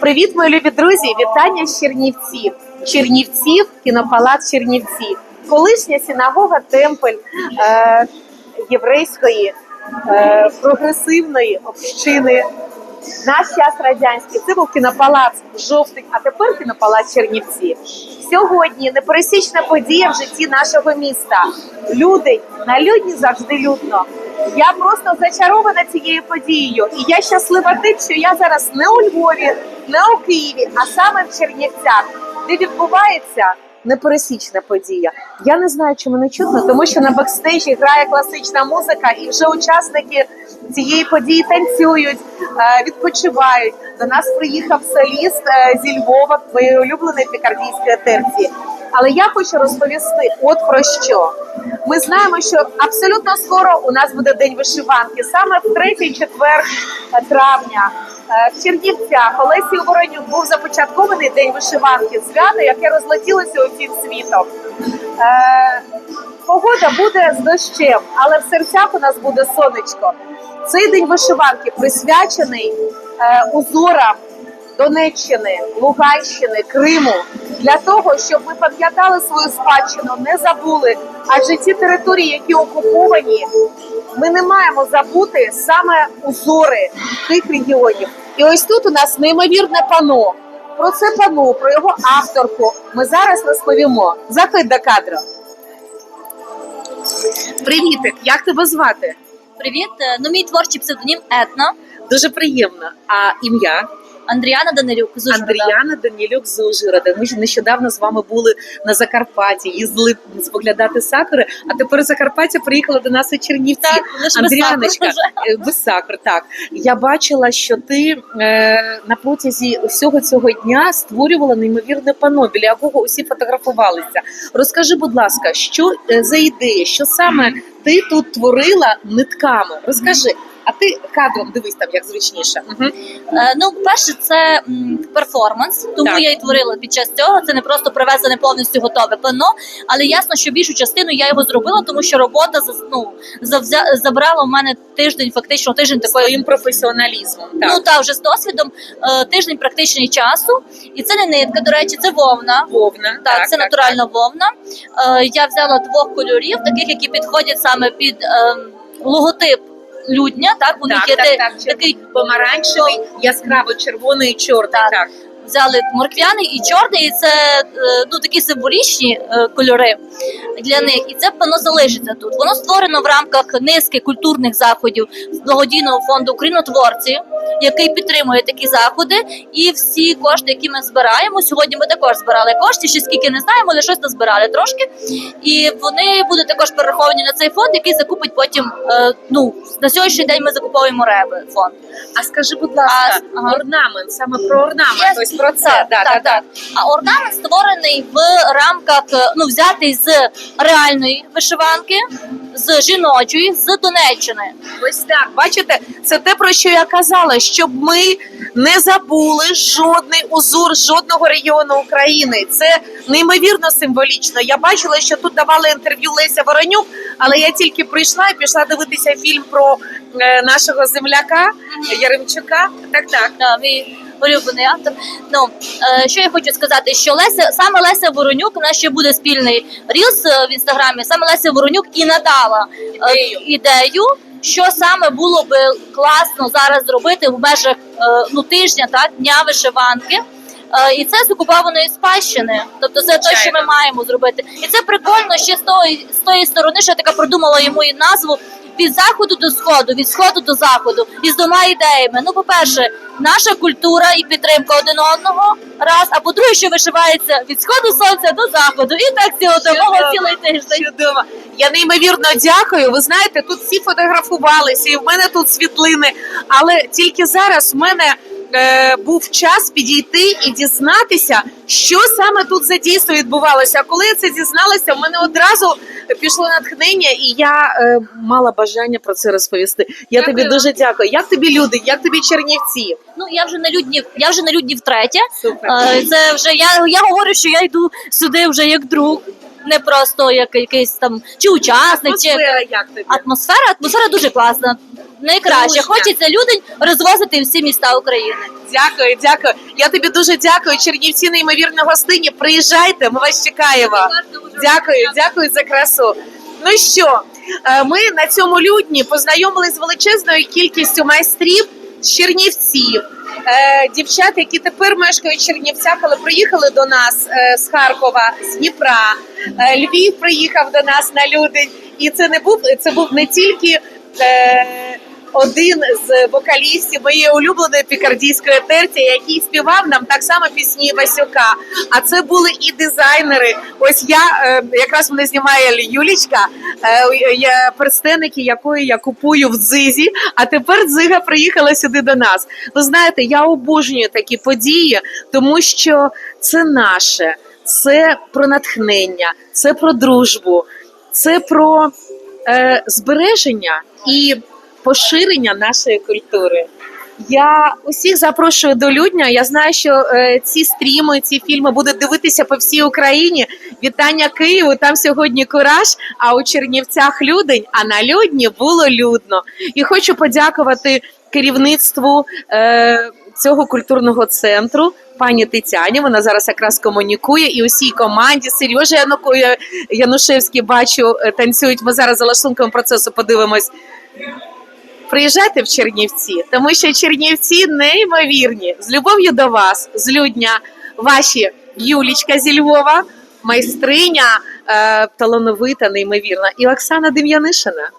Привіт, мої любі друзі! Вітання з Чернівців. Чернівців, кінопалац Чернівці, колишня синагога темпель е, єврейської е, прогресивної общини. Наш час радянський це був кінопалац жовтий, а тепер кінопалац Чернівці. Сьогодні непересічна подія в житті нашого міста. Люди на людні завжди людно. Я просто зачарована цією подією, і я щаслива тим, що я зараз не у Львові, не у Києві, а саме в Чернівцях, де відбувається непересічна подія. Я не знаю, чи мене чутно, тому що на бекстейджі грає класична музика, і вже учасники цієї події танцюють, е, відпочивають. До нас приїхав соліст е, зі Львова, твоєї пікардійської терції. Але я хочу розповісти от про що. Ми знаємо, що абсолютно скоро у нас буде день вишиванки, саме в 3-4 травня. Е, В Чернівцях Олесі Воронюк був започаткований день вишиванки, свято, яке розлетілося усім світом. Е, Погода буде з дощем, але в серцях у нас буде сонечко. Цей день вишиванки присвячений е, узорам Донеччини, Луганщини, Криму для того, щоб ми пам'ятали свою спадщину, не забули. Адже ті території, які окуповані, ми не маємо забути саме узори тих регіонів. І ось тут у нас неймовірне пано. Про це пано, про його авторку ми зараз розповімо. Заходь до кадру. Привітик, як тебе звати? Привіт, Е, ну мій творчий псевдонім Етна Дуже приємно. А ім'я Андріана Данилюк з Ужгорода. Андріана Данілюк з Ужгорода. Ми ж нещодавно з вами були на Закарпатті, їздили споглядати сакури, а тепер Закарпаття приїхала до нас у Чернівці. Так, лише Андріаночка, без сакур е, сакур, так. Я бачила, що ти е, на протязі усього цього дня створювала неймовірне пано, біля якого усі фотографувалися. Розкажи, будь ласка, що е, за ідея, що саме ти тут творила нитками? Розкажи. А ти кадром дивись там, як зручніше. Угу. Е, Ну, перше, це м, перформанс, тому Так. я і творила під час цього. Це не просто привезене повністю готове пано, але ясно, що більшу частину я його зробила, тому що робота за- ну, завзя- забрала в мене тиждень, фактично тиждень такої Своїм професіоналізмом. Так. Ну та вже з досвідом е, тиждень практичний часу, і це не нитка. До речі, це вовна. Вовна. Так, це натуральна вовна. Е, я взяла двох кольорів, таких, які підходять саме під е, логотип людня. Так, у них є так, так, такий Помаранчевий, яскраво червоний чорний. Так. Так. Взяли морквяний і чорний, і це е, ну такі символічні е, кольори для них. І це воно залишиться тут. Воно створено в рамках низки культурних заходів з благодійного фонду Українотворці, який підтримує такі заходи. І всі кошти, які ми збираємо. Сьогодні ми також збирали кошти. Ще скільки не знаємо, але щось назбирали трошки. І вони будуть також перераховані на цей фонд, який закупить потім. е, ну на сьогоднішній день ми закуповуємо реби фонд. А скажи, будь ласка, А, орнамент, саме про орнамент, Є- ось про це. Так, да, так, так. А орнамент створений в рамках, е, ну взятий з реальної вишиванки, з жіночої, з Донеччини. Ось так. Бачите, це те, про що я казала, щоб ми не забули жодний узор жодного регіону України. Це неймовірно символічно. Я бачила, що тут давали інтерв'ю Леся Воронюк, але я тільки прийшла і пішла дивитися фільм про е, нашого земляка Яремчука. Так, так. Да, мій улюблений автор. Ну е, що я хочу сказати, що Леся саме Леся Воронюк, у нас ще буде спільний рілс е, в інстаграмі. Саме Леся Воронюк і надала е, Ідею. Що саме було би класно зараз зробити в межах е, ну тижня, так дня вишиванки, і це з окупованої спадщини. Тобто це те, що ми маємо зробити. І це прикольно ще з тої з тої сторони, що я така продумала йому і назву від заходу до сходу, від сходу до заходу, і з двома ідеями. Ну, по-перше, наша культура і підтримка один одного раз. А по-друге, що вишивається від сходу сонця до заходу. І так цілодобово цілий тиждень. Чудово. Я неймовірно дякую. Ви знаєте, тут всі фотографувалися, і в мене тут світлини. Але тільки зараз в мене е, був час підійти і дізнатися, що саме тут за дійство відбувалося. А коли я це дізналася, в мене одразу пішло натхнення, і я е, мала бажання про це розповісти. Я Дякую тобі вам. дуже дякую. Як тобі люди? Як тобі Чернівці? Ну я вже на людні, я вже на людні втретє. Супер. Е, Це вже я, я говорю, що я йду сюди вже як друг, не просто як якийсь там чи учасник, чи як тобі? атмосфера. Атмосфера дуже класна. найкраще. Дружня. Хочеться людей розвозити в всі міста України. Дякую, дякую. Я тобі дуже дякую. Чернівці неймовірно гостині. Приїжджайте, ми вас чекаємо. Дякую, дякую за красу. Ну що, е, ми на цьому людні познайомились з величезною кількістю майстрів з Чернівців. Е, Дівчат, які тепер мешкають в Чернівцях, але приїхали до нас е, з Харкова, з Дніпра. Львів приїхав до нас на Людень. І це не був це був не тільки один з вокалістів моєї улюбленої пікардійської терці, який співав нам так само пісні Васюка. А це були і дизайнери. Ось я е, якраз мене знімає Юлічка, е, я, перстеники якої я купую в Дзизі. А тепер Дзига приїхала сюди до нас. Ви знаєте, я обожнюю такі події, тому що це наше, це про натхнення, це про дружбу, це про е, збереження і поширення нашої культури. Я усіх запрошую до Людня. Я знаю, що е, ці стріми, ці фільми будуть дивитися по всій Україні. Вітання Києву. Там сьогодні кураж, а у Чернівцях людень, а на людні було людно. І хочу подякувати керівництву е, цього культурного центру. Пані Тетяні, вона зараз якраз комунікує, і усій команді Сережа Януко- Янушевський бачу е, танцюють. Ми зараз за лаштунком процесу подивимось. Приїжджайте в Чернівці, тому що Чернівці неймовірні. З любов'ю до вас, з людня, ваші Юлічка зі Львова, майстриня, е, талановита, неймовірна, і Оксана Дем'янишина.